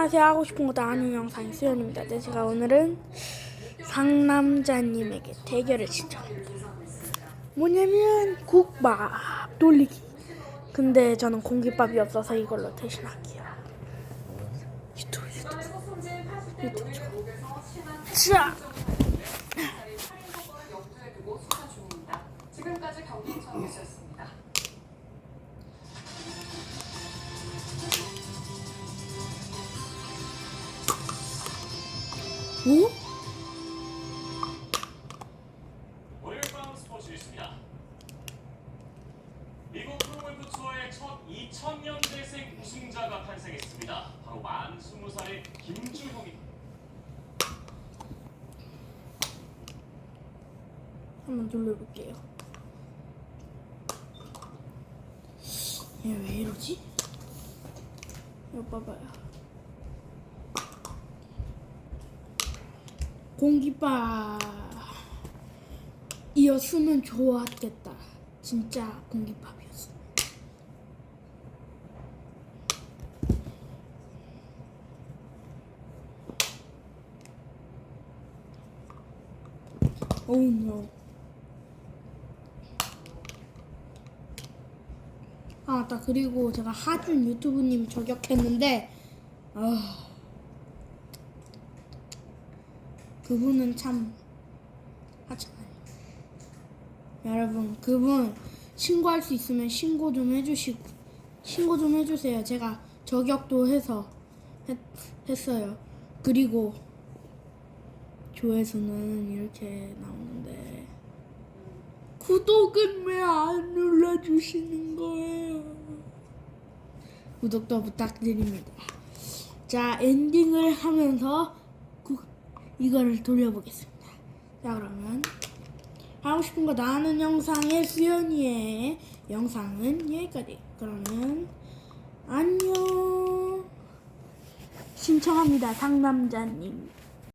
안녕하세요. 하고 싶은 거다 하는 영상 수연입니다. 네, 제가 오늘은 상남자님에게 대결을 신청합니다. 뭐냐면 국밥 돌리기. 근데 저는 공깃밥이 없어서 이걸로 대신할게요. 유튜브 유튜브 유튜브 자. 수사 중입니다. 지금까지 경기 전이었습니다. 오? 월요일 밤 스포츠 있습니다. 미국 프로골프 투어의 첫 2000년대생 우승자가 탄생했습니다. 바로 만 20살의 김주형입니다. 한번 눌러볼게요. 얘 왜 이러지? 이거 봐봐요. 공깃밥 이었으면 좋았겠다. 진짜 공깃밥이었어. 오우 노. 아 맞다 그리고 제가 하준 유튜브님 저격했는데 아 그분은 참 하찮아요 여러분 그분 신고할 수 있으면 신고 좀 해주시고 신고 좀 해주세요 제가 저격도 해서 했, 했어요 그리고 조회수는 이렇게 나오는데 구독은 왜 안 눌러주시는 거예요? 구독도 부탁드립니다. 자, 엔딩을 하면서 구, 이거를 돌려보겠습니다. 자, 그러면 하고 싶은 거다 하는 영상의 수연이의 영상은 여기까지. 그러면 안녕. 신청합니다, 상남자님.